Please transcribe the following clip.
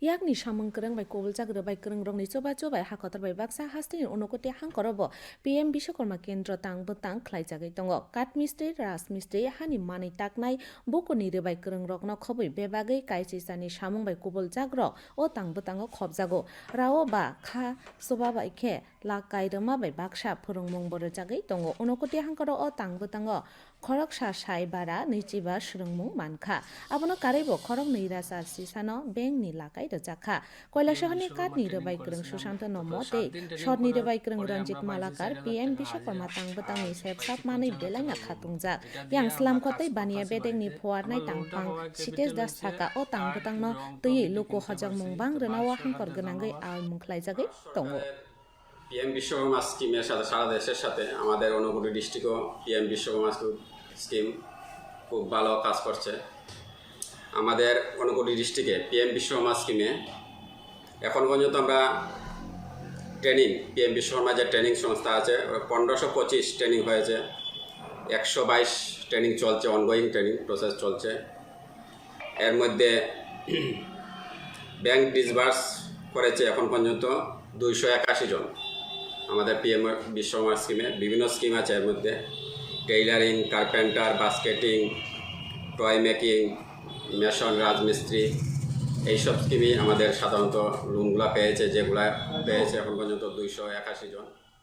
yakni samung krang bai kobul chagra bai krang rong ni choba chobai hakotar bai baksa hastini onokote hangkorobo pm biswakarma kendra tang botang khlaijagai tongo kat mistri katmistri rajmistri hani mani taknai bokoni re bai krang rok no khoboi bebagai kaisi sani samung bai kobul jagrok o tang botango khobjago rao ba kha soba bai khe lakai rama bai baksa phorongmung boro jagai tongo onokote hangkoro o tang botango খরক সাই বারা নৈচিবা সুরংমুং মানখা আবনো কারেবো খরক নৈরাসা সিসানো বেং নি লাকাই রজাখা কয়লা শহরনি কাট নি রবাই গ্রং সুশান্ত নমতে সর নি রবাই গ্রং রঞ্জিত মালাকার পিএম বিশ্বকর্মা তাং বতাং নি সেব সাপ বেলাইনা খাতুংজাক bedeng ni phuar nai tangpang sites das thaka o tang botang no tui loko hajak mungbang renawa hangkor ganangai al mungklai jagai tongo PM Vishwakarma স্কিমের সাথে সারা দেশের সাথে আমাদের অনুগুলি ডিস্ট্রিক্টও পিএম বিশ্বকর্মা স্কিম খুব ভালো কাজ করছে আমাদের অনুগুলি ডিস্ট্রিক্টে পিএম বিশ্বকর্মা স্কিমে এখন পর্যন্ত আমরা ট্রেনিং পিএম বিশ্বকর্মা যে ট্রেনিং সংস্থা আছে পনেরোশো পঁচিশ ট্রেনিং হয়েছে। একশো বাইশ ট্রেনিং চলছে অনগোয়িং ট্রেনিং প্রসেস চলছে। এর মধ্যে ব্যাংক ডিসবার্স করেছে এখন পর্যন্ত দুইশো একাশি জন। আমাদের পিএম বিশ্বকর্মা স্কিমে বিভিন্ন স্কিম আছে এর মধ্যে। Tailoring carpenter basketing toy making mason রাজমিস্ত্রি, এইসব স্কিমই আমাদের সাধারণত রুমগুলো পেয়েছে, যেগুলা পেয়েছে এখন পর্যন্ত দুইশো একাশি জন।